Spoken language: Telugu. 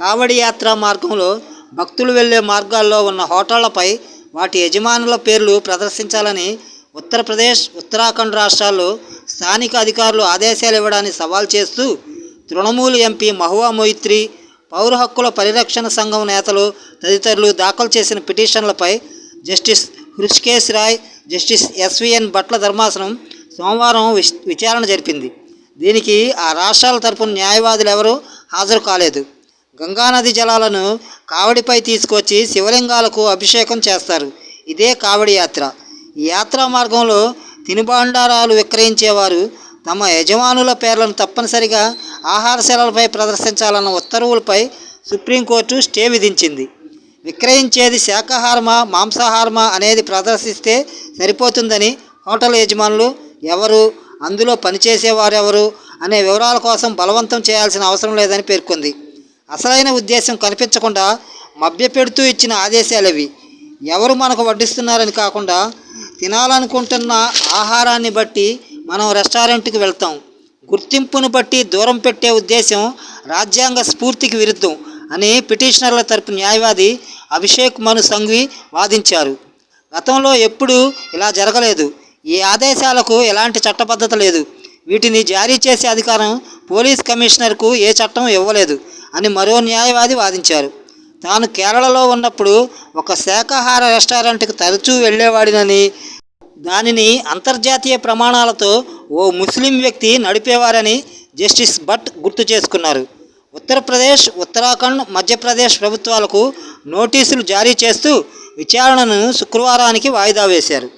కావడి యాత్ర మార్గంలో భక్తులు వెళ్ళే మార్గాల్లో ఉన్న హోటళ్ళపై వాటి యజమానుల పేర్లు ప్రదర్శించాలని ఉత్తరప్రదేశ్ ఉత్తరాఖండ్ రాష్ట్రాల్లో స్థానిక అధికారులు ఆదేశాలు ఇవ్వడాన్ని సవాల్ చేస్తూ తృణమూల్ ఎంపీ మహువా మొయిత్రి పౌర హక్కుల పరిరక్షణ సంఘం నేతలు తదితరులు దాఖలు చేసిన పిటిషన్లపై justice Hrishikesh Roy justice SVN Bhatla ధర్మాసనం సోమవారం విచారణ జరిపింది. దీనికి ఆ రాష్ట్రాల తరపున న్యాయవాదులు ఎవరూ హాజరు కాలేదు. గంగానది జలాలను కావడిపై తీసుకొచ్చి శివలింగాలకు అభిషేకం చేస్తారు. ఇదే కావడి యాత్ర. ఈ యాత్రా మార్గంలో తినుబండారాలు విక్రయించేవారు తమ యజమానుల పేర్లను తప్పనిసరిగా ఆహారశాలలపై ప్రదర్శించాలన్న ఉత్తర్వులపై సుప్రీంకోర్టు స్టే విధించింది. విక్రయించేది శాకాహారమా మాంసాహారమా అనేది ప్రదర్శిస్తే సరిపోతుందని హోటల్ యజమానులు ఎవరు అందులో పనిచేసేవారెవరు అనే వివరాల కోసం బలవంతం చేయాల్సిన అవసరం లేదని పేర్కొంది. అసలైన ఉద్దేశం కనిపించకుండా మభ్యపెడుతూ ఇచ్చిన ఆదేశాలవి. ఎవరు మనకు వడ్డిస్తున్నారని కాకుండా తినాలనుకుంటున్న ఆహారాన్ని బట్టి మనం రెస్టారెంట్కి వెళ్తాం. గుర్తింపును బట్టి దూరం పెట్టే ఉద్దేశం రాజ్యాంగ స్ఫూర్తికి విరుద్ధం అని పిటిషనర్ల తరపు న్యాయవాది అభిషేక్ మను సంఘ్వి వాదించారు. గతంలో ఎప్పుడూ ఇలా జరగలేదు. ఈ ఆదేశాలకు ఎలాంటి చట్టబద్ధత లేదు. వీటిని జారీ చేసే అధికారం పోలీస్ కమిషనర్కు ఏ చట్టం ఇవ్వలేదు అని మరో న్యాయవాది వాదించారు. తాను కేరళలో ఉన్నప్పుడు ఒక శాకాహార రెస్టారెంట్కి తరచూ వెళ్ళేవాడినని దానిని అంతర్జాతీయ ప్రమాణాలతో ఓ ముస్లిం వ్యక్తి నడిపేవారని జస్టిస్ భట్ గుర్తు చేసుకున్నారు. ఉత్తరప్రదేశ్ ఉత్తరాఖండ్ మధ్యప్రదేశ్ ప్రభుత్వాలకు నోటీసులు జారీ చేస్తూ విచారణను శుక్రవారానికి వాయిదా వేశారు.